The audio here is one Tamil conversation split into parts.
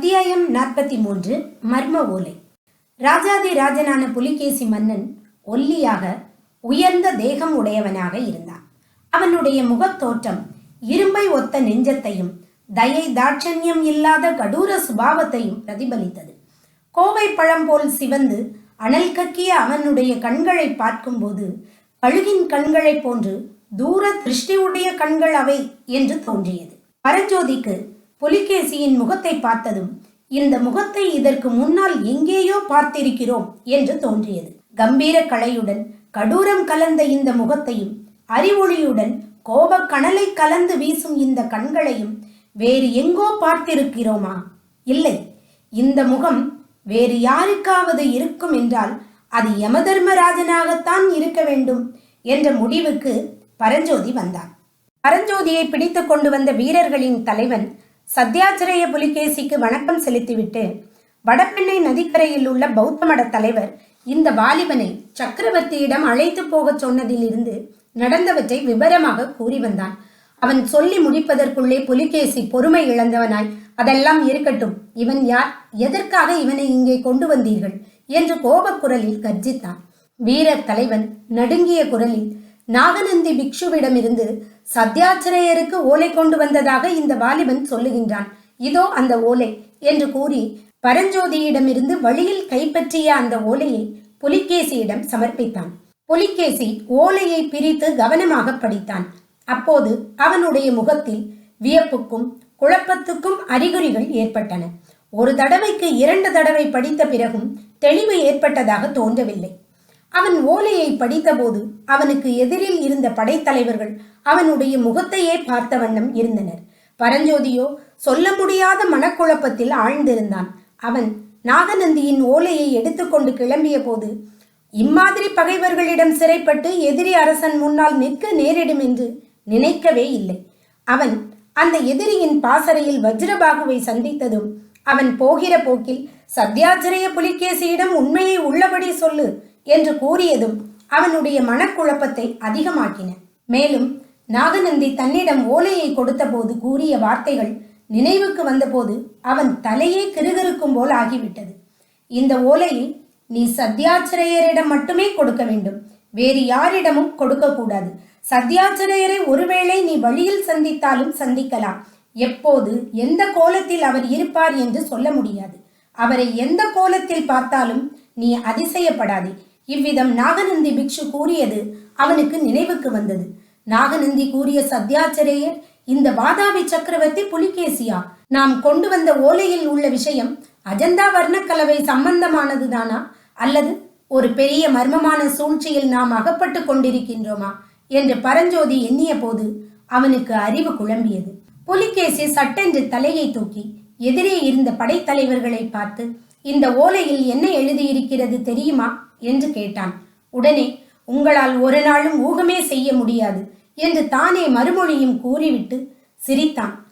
அத்தியாயம் நாற்பத்தி மூன்று மர்ம ஓலை. ராஜாதி ராஜனான புலிகேசி மன்னன் ஒல்லியாக உயர்ந்த தேகம் உடையவனாக இருந்தான். அவனுடைய முகத்தோற்றம் இரும்பை ஒத்த நெஞ்சத்தையும் தயை தாட்சண்யம் இல்லாத கடூர சுபாவத்தையும் பிரதிபலித்தது. கோவை பழம் போல் சிவந்து அனல் கக்கிய அவனுடைய கண்களை பார்க்கும்போது கழுகின் கண்களைப் போன்று தூர திருஷ்டியுடைய கண்கள் அவை என்று தோன்றியது. பரஞ்சோதிக்கு புலிகேசியின் முகத்தை பார்த்ததும் இந்த முகத்தை இதற்கு முன்னால் எங்கேயோ பார்த்திருக்கிறோம் என்று தோன்றியது. கம்பீர கலையுடன் கடூரம் கலந்த இந்த முகத்தையும் அறிவொளியுடன் கோபக்கணலை கலந்து வீசும் இந்த கண்களையும் வேறு எங்கோ பார்த்திருக்கிறோமா? இல்லை இந்த முகம் வேறு யாருக்காவது இருக்கும் என்றால் அது யமதர்மராஜனாகத்தான் இருக்க வேண்டும் என்ற முடிவுக்கு பரஞ்சோதி வந்தான். பரஞ்சோதியை பிடித்து கொண்டு வந்த வீரர்களின் தலைவன் சத்யாச்சிரய புலிகேசிக்கு வணக்கம் செலுத்திவிட்டு வடபெண்ணை நதிக்கரையில் உள்ள பௌத்த மட தலைவர் இந்த வாலிபனை சக்கரவர்த்தியிடம் அழைத்து போகச் சொன்னதிலிருந்து நடந்தவற்றை விவரமாக கூறி வந்தான். அவன் சொல்லி முடிப்பதற்குள்ளே புலிகேசி பொறுமை இழந்தவனாய் அதெல்லாம் இருக்கட்டும். இவன் யார்? எதற்காக இவனை இங்கே கொண்டு வந்தீர்கள்? என்று கோபக்குரலில் கர்ஜித்தான். வீரர் தலைவன் நடுங்கிய குரலில் நாகநந்தி பிக்ஷுவிடமிருந்து சத்யாச்சிரேயருக்கு ஓலை கொண்டு வந்ததாக இந்த வாலிபன் சொல்லுகின்றான். இதோ அந்த ஓலை என்று கூறி பரஞ்சோதியிடமிருந்து வழியில் கைப்பற்றிய அந்த ஓலையை புலிகேசியிடம் சமர்ப்பித்தான். புலிகேசி ஓலையை பிரித்து கவனமாக படித்தான். அப்போது அவனுடைய முகத்தில் வியப்புக்கும் குழப்பத்துக்கும் அறிகுறிகள் ஏற்பட்டன. ஒரு தடவைக்கு இரண்டு தடவை படித்த பிறகும் தெளிவு ஏற்பட்டதாக தோன்றவில்லை. அவன் ஓலையை படித்தபோது அவனுக்கு எதிரில் இருந்த படைத்தலைவர்கள் அவனுடைய முகத்தையே பார்த்த வண்ணம் இருந்தனர். பரஞ்சோதியோ சொல்ல முடியாத மனக்குழப்பத்தில் ஆழ்ந்திருந்தான். அவன் நாகநந்தியின் ஓலையை எடுத்துக்கொண்டு கிளம்பிய போது இம்மாதிரி பகைவர்களிடம் சிறைப்பட்டு எதிரி அரசன் முன்னால் நிற்க நேரிடும் என்று நினைக்கவே இல்லை. அவன் அந்த எதிரியின் பாசறையில் வஜ்ரபாகுவை சந்தித்ததும் அவன் போகிற போக்கில் சத்யாச்சிரய புலிகேசியிடம் உண்மையை உள்ளபடி சொல்லு. என்று கூறியதும் அவனுடைய மனக்குழப்பத்தை அதிகமாக்கின. மேலும் நாகநந்தி தன்னிடம் ஓலையை கொடுத்தபோது கூறிய வார்த்தைகள் நினைவுக்கு வந்தபோது அவன் தலையே கிருகிருக்கும் போல் ஆகிவிட்டது. இந்த ஓலையை நீ சத்யாச்சிரையரிடம் மட்டுமே கொடுக்க வேண்டும். வேறு யாரிடமும் கொடுக்கக்கூடாது. சத்யாச்சிரையரை ஒருவேளை நீ வழியில் சந்தித்தாலும் சந்திக்கலாம். எப்போது எந்த கோலத்தில் அவர் இருப்பார் என்று சொல்ல முடியாது. அவரை எந்த கோலத்தில் பார்த்தாலும் நீ அதிசயப்படாதே. இவ்விதம் நாகநந்தி பிக்ஷு கூறியது அவனுக்கு நினைவுக்கு வந்தது. நாகநந்தி கூறிய சத்யாச்சரேயர் இந்த வாதாபி சக்கரவர்த்தி புலிகேசியா? நாம் கொண்டு வந்த ஓலையில் உள்ள விஷயம் அஜந்தா வர்ணக்கலவை சம்பந்தமானதுதானா? அல்லது ஒரு பெரிய மர்மமான சூழ்ச்சியில் நாம் அகப்பட்டு கொண்டிருக்கின்றோமா? என்று பரஞ்சோதி எண்ணிய போது அவனுக்கு அறிவு குழம்பியது. புலிகேசி சட்டென்று தலையை தூக்கி எதிரே இருந்த படைத்தலைவர்களை பார்த்து இந்த ஓலையில் என்ன எழுதியிருக்கிறது தெரியுமா? என்று கேட்டான். உடனே உங்களால் ஒரு நாளும் ஊகமே செய்ய முடியாது என்று தானே மறுமொழியும் கூறிவிட்டு சிரித்தான்.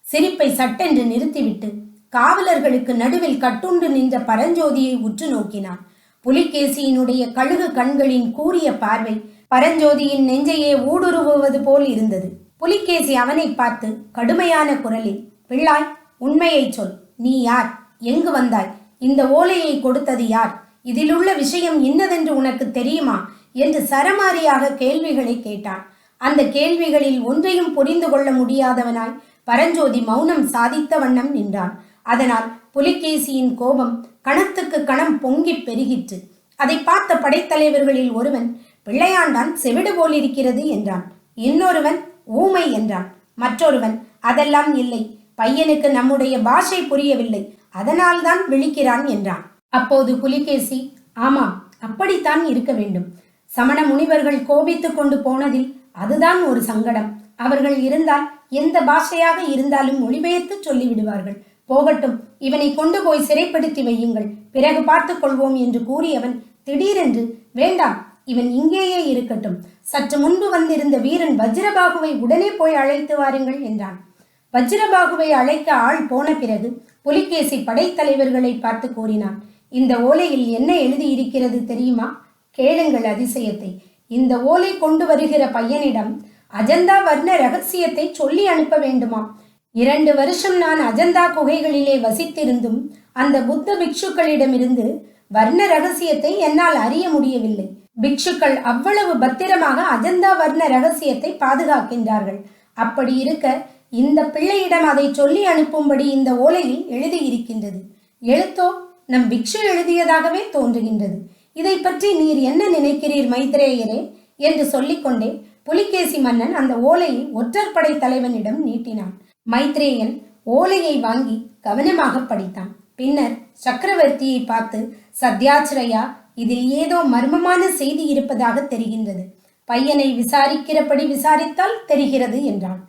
சிரிப்பை சட்டென்று நிறுத்திவிட்டு காவலர்களுக்கு நடுவில் கட்டுண்டு நின்ற பரஞ்சோதியை உற்று நோக்கினான். புலிகேசியினுடைய கழுகு கண்களின் கூறிய பார்வை பரஞ்சோதியின் நெஞ்சையே ஊடுருவுவது போல் இருந்தது. புலிகேசி அவனை பார்த்து கடுமையான குரலில் பிள்ளாய் உண்மையை சொல். நீ யார்? எங்கு வந்தாய்? இந்த ஓலையை கொடுத்தது யார்? இதிலுள்ள விஷயம் இன்னதென்று உனக்கு தெரியுமா? என்று சரமாரியாக கேள்விகளை கேட்டான். அந்த கேள்விகளில் ஒன்றையும் புரிந்து கொள்ள முடியாதவனாய் பரஞ்சோதி மௌனம் சாதித்த வண்ணம் நின்றான். அதனால் புலிகேசியின் கோபம் கணத்துக்கு கணம் பொங்கிப் பெருகிற்று. அதை பார்த்த படைத்தலைவர்களில் ஒருவன் பிள்ளையாண்டான் செவிடு போலிருக்கிறது என்றான். இன்னொருவன் ஊமை என்றான். மற்றொருவன் அதெல்லாம் இல்லை பையனுக்கு நம்முடைய பாஷை புரியவில்லை அதனால்தான் விழிக்கிறான் என்றான். அப்போது புலிகேசி ஆமாம் அப்படித்தான் இருக்க வேண்டும். சமண முனிவர்கள் கோபித்துக் கொண்டு போனதில் அதுதான் ஒரு சங்கடம். அவர்கள் இருந்தால் எந்த பாஷையாக இருந்தாலும் மொழிபெயர்த்து சொல்லிவிடுவார்கள். போகட்டும் இவனை கொண்டு போய் சிறைப்படுத்தி வையுங்கள். பிறகு பார்த்துக் கொள்வோம் என்று கூறியவன் திடீரென்று வேண்டாம் இவன் இங்கேயே இருக்கட்டும். சற்று முன்பு வந்திருந்த வீரன் வஜ்ரபாகுவை உடனே போய் அழைத்து வாருங்கள் என்றான். வஜ்ரபாகுவை அழைக்க ஆள் போன பிறகு புலிகேசி படைத்தலைவர்களை பார்த்து கூறினான். இந்த ஓலையில் என்ன எழுதியிருக்கிறது தெரியுமா? கேளுங்கள் அதிசயத்தை. இந்த ஓலை கொண்டு வருகிற பையனிடம் அஜந்தா வர்ண ரகசியத்தை சொல்லி அனுப்ப வேண்டுமா இரண்டு வருஷம் நான் அஜந்தா குகைகளிலே வசித்திருந்தும் அந்த புத்த பிக்ஷுக்களிடமிருந்து வர்ண ரகசியத்தை என்னால் அறிய முடியவில்லை. பிக்ஷுக்கள் அவ்வளவு பத்திரமாக அஜந்தா வர்ண ரகசியத்தை பாதுகாக்கின்றார்கள். அப்படி இருக்க இந்த பிள்ளையிடம் அதை சொல்லி அனுப்பும்படி இந்த ஓலையில் எழுதியிருக்கின்றது. எழுத்தோ? நம் பிக்ஷு எழுதியதாகவே தோன்றுகின்றது. இதை பற்றி நீர் என்ன நினைக்கிறீர் மைத்ரேயரே? என்று சொல்லிக்கொண்டே புலிகேசி மன்னன் அந்த ஓலையை ஒற்றற்படை தலைவனிடம் நீட்டினான். மைத்ரேயன் ஓலையை வாங்கி கவனமாக படித்தான். பின்னர் சக்கரவர்த்தியை பார்த்து சத்யாச்சிரயா இதில் ஏதோ மர்மமான செய்தி இருப்பதாக தெரிகின்றது. பையனை விசாரிக்கிறபடி விசாரித்தால் தெரிகிறது என்றான்.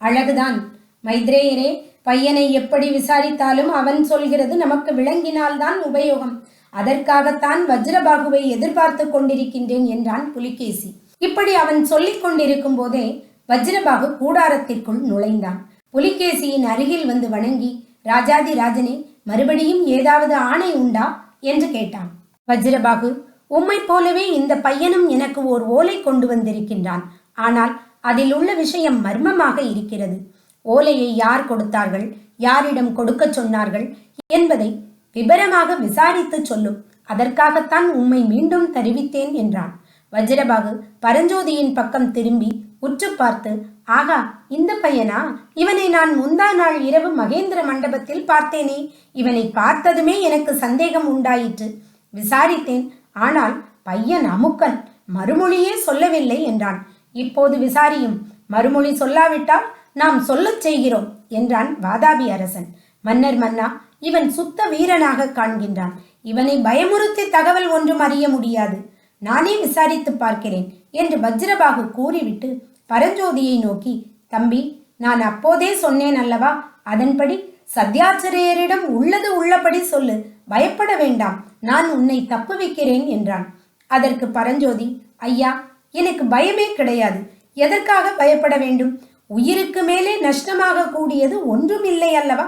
அழகுதான் மைத்ரேயரே பையனை எப்படி விசாரித்தாலும் அவன் சொல்கிறது நமக்கு விளங்கினால்தான் உபயோகம். அதற்காகத்தான் வஜ்ரபாகுவை எதிர்பார்த்து கொண்டிருக்கின்றேன் என்றான் புலிகேசி. இப்படி அவன் சொல்லிக் கொண்டிருக்கும் போதே வஜ்ரபாகு கூடாரத்திற்குள் நுழைந்தான். புலிகேசியின் அருகில் வந்து வணங்கி ராஜாதி ராஜனே மறுபடியும் ஏதாவது ஆணை உண்டா? என்று கேட்டான். வஜ்ரபாகு உம்மை போலவே இந்த பையனும் எனக்கு ஓர் ஓலை கொண்டு வந்திருக்கின்றான். ஆனால் அதில் உள்ள விஷயம் மர்மமாக இருக்கிறது. ஓலையை யார் கொடுத்தார்கள்? யாரிடம் கொடுக்க சொன்னார்கள்? என்பதை விபரமாக விசாரித்து சொல்லும். அதற்காகத்தான் உம்மை மீண்டும் தெரிவித்தேன் என்றான். வஜ்ரபாகு பரஞ்சோதியின் பக்கம் திரும்பி உற்று பார்த்து ஆகா இந்த பையனா? இவனை நான் முந்தா நாள் இரவு மகேந்திர மண்டபத்தில் பார்த்தேனே. இவனை பார்த்ததுமே எனக்கு சந்தேகம் உண்டாயிற்று. விசாரித்தேன். ஆனால் பையன் அமுக்கன். மறுமொழியே சொல்லவில்லை என்றான். இப்போது விசாரியும். மறுமொழி சொல்லாவிட்டால் நாம் சொல்லச் செய்கிறோம் என்றான் வாதாபி அரசன். மன்னர் மன்னா இவன் சுத்த வீரனாக காண்கின்றான். இவனை பயமுறுத்தி தகவல் ஒன்றும் அறிய முடியாது. நானே விசாரித்து பார்க்கிறேன் என்று வஜ்ரபாகு கூறிவிட்டு பரஞ்சோதியை நோக்கி தம்பி நான் அப்போதே சொன்னேன் அல்லவா? அதன்படி சத்யாச்சரியரிடம் உள்ளது உள்ளபடி சொல்லு. பயப்பட வேண்டாம். நான் உன்னை தப்பு வைக்கிறேன் என்றான். அதற்கு பரஞ்சோதி ஐயா எனக்கு பயமே கிடையாது. எதற்காக பயப்பட வேண்டும்? உயிருக்கு மேலே நஷ்டமாக கூடியது ஒன்றுமில்லை அல்லவா?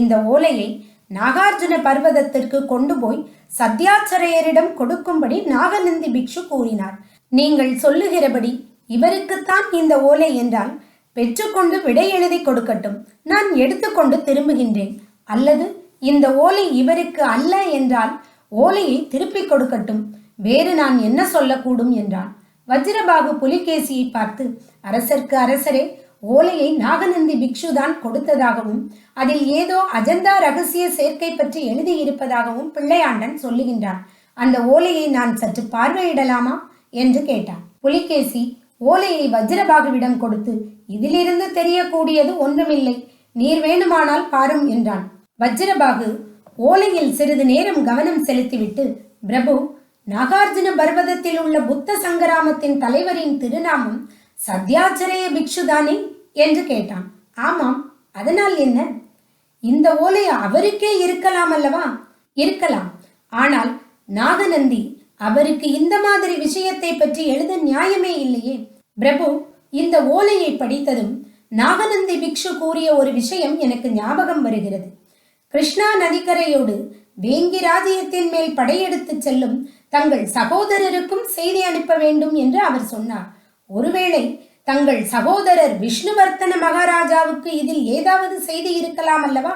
இந்த ஓலையை நாகார்ஜுன பர்வதத்திற்கு கொண்டு போய் சத்யாச்சரையரிடம் கொடுக்கும்படி நாகநந்தி பிக்ஷு கூறினார். நீங்கள் சொல்லுகிறபடி இவருக்குத்தான் இந்த ஓலை என்றால் பெற்றுக்கொண்டு விடை எழுதி கொடுக்கட்டும். நான் எடுத்துக்கொண்டு திரும்புகின்றேன். அல்லது இந்த ஓலை இவருக்கு அல்ல என்றால் ஓலையை திருப்பிக் கொடுக்கட்டும். வேறு நான் என்ன சொல்லக்கூடும் என்றான். வஜ்ரபாகு புலிகேசியை பார்த்து அரசர்க்கு அரசரே ஓலையை நாகநந்தி பிக்ஷுதான் கொடுத்ததாகவும் அதில் ஏதோ அஜந்தா ரகசிய சேர்க்கை பற்றி எழுதியிருப்பதாகவும் பிள்ளையாண்டன் சொல்லுகின்றான். அந்த ஓலையை நான் சற்று பார்வையிடலாமா? என்று கேட்டான். புலிகேசி ஓலையை வஜ்ரபாகுவிடம் கொடுத்து இதிலிருந்து தெரியக்கூடியது ஒன்றுமில்லை. நீர் வேணுமானால் பாரும் என்றான். வஜ்ரபாகு ஓலையில் சிறிது நேரம் கவனம் செலுத்திவிட்டு பிரபு நாகார்ஜுன பர்வதத்தில் உள்ள புத்த சங்கராமத்தின் தலைவரின் திருநாமம் சத்யாச்சரிய பிக்ஷுதானே? என்று கேட்டான். ஆமாம் அதனால் என்ன? இந்த ஓலை அவருக்கே இருக்கலாம் அல்லவா? இருக்கலாம். ஆனால் நாகநந்தி அவருக்கு இந்த மாதிரி விஷயத்தை பற்றி எழுத நியாயமே இல்லையே. பிரபு இந்த ஓலையை படித்ததும் நாகநந்தி பிக்ஷு கூறிய ஒரு விஷயம் எனக்கு ஞாபகம் வருகிறது. கிருஷ்ணா நதிக்கரையோடு வேங்கி ராஜ்யத்தின் மேல் படையெடுத்து செல்லும் தங்கள் சகோதரருக்கும் செய்தி அனுப்ப வேண்டும் என்று அவர் சொன்னார். ஒருவேளை தங்கள் சகோதரர் விஷ்ணுவர்த்தன மகாராஜாவுக்கு இதில் ஏதாவது செய்தி இருக்கலாம் அல்லவா?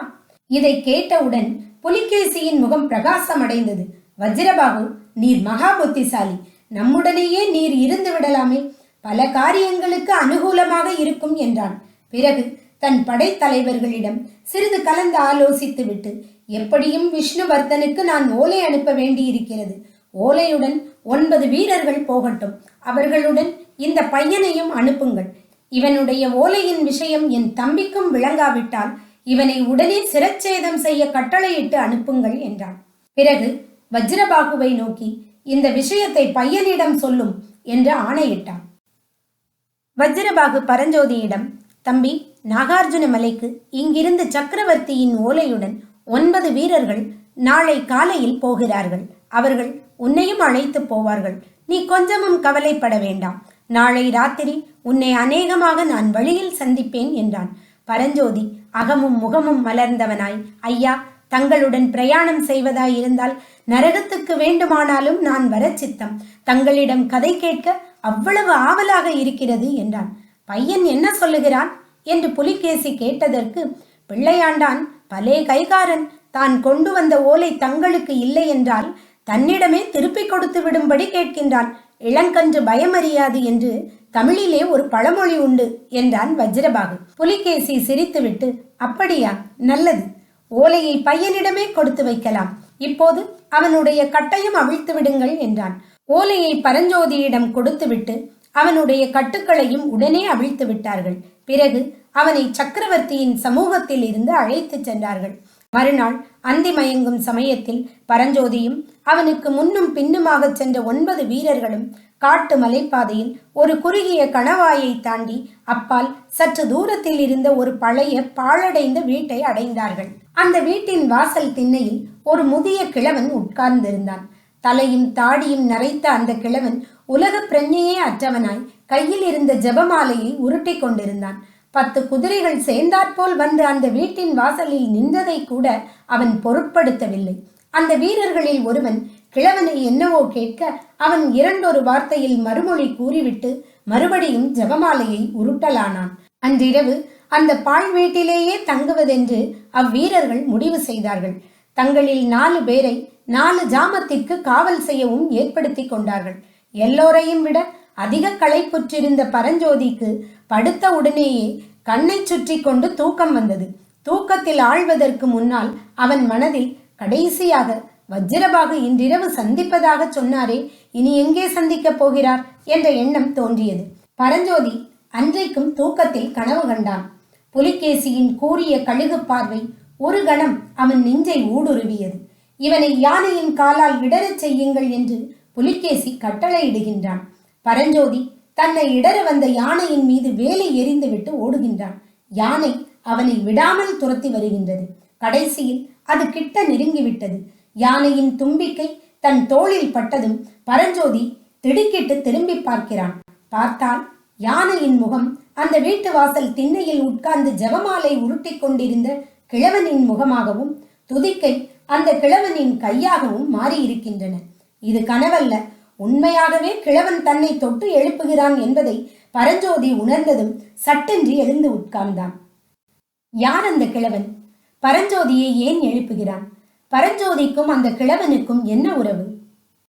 இதை கேட்டவுடன் புலிகேசியின் முகம் பிரகாசம் அடைந்தது வஜ்ரபாபு நீர் மகா புத்திசாலி நம்முடனேயே நீர் இருந்து விடலாமே. பல காரியங்களுக்கு அனுகூலமாக இருக்கும் என்றான். பிறகு தன் படைத்தலைவர்களிடம் சிறிது கலந்து ஆலோசித்துவிட்டு எப்படியும் விஷ்ணுவர்தனுக்கு நான் ஓலை அனுப்ப வேண்டியிருக்கிறது. ஓலையுடன் ஒன்பது வீரர்கள் போகட்டும். அவர்களுடன் இந்த பையனையும் அனுப்புங்கள். இவனுடைய ஓலையின் விஷயம் என் தம்பிக்கும் விளங்காவிட்டால் இவனை உடனே சிரச்சேதம் செய்ய கட்டளையிட்டு அனுப்புங்கள் என்றான். பிறகு வஜ்ரபாகுவை நோக்கி இந்த விஷயத்தை பையனிடம் சொல்லும் என்று ஆணையிட்டான். வஜ்ரபாகு பரஞ்சோதியிடம் தம்பி நாகார்ஜுன மலைக்கு இங்கிருந்து சக்கரவர்த்தியின் ஓலையுடன் ஒன்பது வீரர்கள் நாளை காலையில் போகிறார்கள். அவர்கள் உன்னையும் அழைத்து போவார்கள். நீ கொஞ்சமும் கவலைப்பட வேண்டாம். நாளை ராத்திரி உன்னை அநேகமாக நான் வழியில் சந்திப்பேன் என்றான். பரஞ்சோதி அகமும் முகமும் மலர்ந்தவனாய். ஐயா தங்களுடன் பிரயாணம் செய்வதாயிருந்தால் நரகத்துக்கு வேண்டுமானாலும் நான் வர சித்தம். தங்களிடம் கதை கேட்க அவ்வளவு ஆவலாக இருக்கிறது என்றான். பையன் என்ன சொல்லுகிறான்? என்று புலிகேசி கேட்டதற்கு பிள்ளையாண்டான் பலே கைகாரன் தான் கொண்டு வந்த ஓலை தங்களுக்கு இல்லை என்றால் தன்னிடமே திருப்பிக் கொடுத்து விடும்படி கேட்கின்றான் இளங்கன்று பயமறியாது என்று தமிழிலே ஒரு பழமொழி உண்டு என்றான் வஜ்ரபாகு. புலிகேசி சிரித்துவிட்டு அப்படியா நல்லது. ஓலையை பையனிடமே கொடுத்து வைக்கலாம். இப்போது அவனுடைய கட்டையும் அவிழ்த்து விடுங்கள் என்றான். ஓலையை பரஞ்சோதியிடம் கொடுத்துவிட்டு அவனுடைய கட்டுக்களையும் உடனே அவிழ்த்து விட்டார்கள். பிறகு அவனை சக்கரவர்த்தியின் சமூகத்தில் இருந்து அழைத்துச் சென்றார்கள். மறுநாள் அந்தி மயங்கும் சமயத்தில் பரஞ்சோதியும் அவனுக்கு முன்னும் பின்னுமாக சென்ற ஒன்பது வீரர்களும் காட்டு மலைப்பாதையில் ஒரு குறுகிய கணவாயை தாண்டி அப்பால் சற்று தூரத்தில் இருந்த ஒரு பழைய பாழடைந்த வீட்டை அடைந்தார்கள். அந்த வீட்டின் வாசல் திண்ணையில் ஒரு முதிய கிழவன் உட்கார்ந்திருந்தான். தலையும் தாடியும் நரைத்த அந்த கிழவன் உலக பிரஞ்சையே அற்றவனாய் கையில் இருந்த ஜெபமாலையை உருட்டிக் கொண்டிருந்தான். பத்து குதிரைகள் சேர்ந்தாற்போல் வந்து அந்த வீட்டின் வாசலில் நின்றதை கூட அவன் பொருட்படுத்தவில்லை. அந்த வீரர்களில் ஒருவன் கிழவனை என்னவோ கேட்க அவன் இரண்டொரு வார்த்தையில் மறுமொழி கூறிவிட்டு மறுபடியும் ஜெபமாலையை உருட்டலானான். அன்றிரவு அந்த பாழ் வீட்டிலேயே தங்குவதென்று அவ்வீரர்கள் முடிவு செய்தார்கள். தங்களில் நாலு பேரை நாலு ஜாமத்திற்கு காவல் செய்யவும் ஏற்படுத்தி கொண்டார்கள். எல்லோரையும் விட அதிக களைப்புற்றிருந்த பரஞ்சோதிக்கு படுத்த உடனேயே கண்ணை சுற்றி கொண்டு தூக்கம் வந்தது. தூக்கத்தில் ஆழ்வதற்கு முன்னால் அவன் மனதில் கடைசியாக வஜ்ரபாகு இன்றிரவு சந்திப்பதாக சொன்னாரே இனி எங்கே சந்திக்கப் போகிறார் என்ற எண்ணம் தோன்றியது. பரஞ்சோதி அன்றைக்கும் தூக்கத்தில் கனவு கண்டான். புலிகேசியின் கூறிய கழுகு பார்வை ஒரு கணம் அவன் நெஞ்சை ஊடுருவியது. இவனை யானையின் காலால் இடரச் செய்யுங்கள் என்று புலிகேசி கட்டளையிடுகின்றான். பரஞ்சோதி தன்னை இடர வந்த யானையின் மீது வேலை எறிந்துவிட்டு ஓடுகின்றான். யானை அவனை விடாமல் துரத்தி வருகின்றது. கடைசியில் அது கிட்ட நெருங்கிவிட்டது. யானையின் தும்பிக்கை தன் தோளில் பட்டதும் பரஞ்சோதி திடுக்கிட்டு திரும்பி பார்க்கிறான். பார்த்தால் யானையின் முகம் அந்த வீட்டு வாசல் திண்ணையில் உட்கார்ந்து ஜெபமாலை உருட்டிக் கொண்டிருந்த கிழவனின் முகமாகவும் துதிக்கை அந்த கிழவனின் கையாகவும் மாறியிருக்கின்றன. இது கனவல்ல உண்மையாகவே கிழவன் தன்னை தொட்டு எழுப்புகிறான் என்பதை பரஞ்சோதி உணர்ந்ததும் சட்டென்று எழுந்து உட்கார்ந்தான். யார் அந்த கிழவன்? பரஞ்சோதியை ஏன் எழுப்புகிறான்? பரஞ்சோதிக்கும் அந்த கிழவனுக்கும் என்ன உறவு?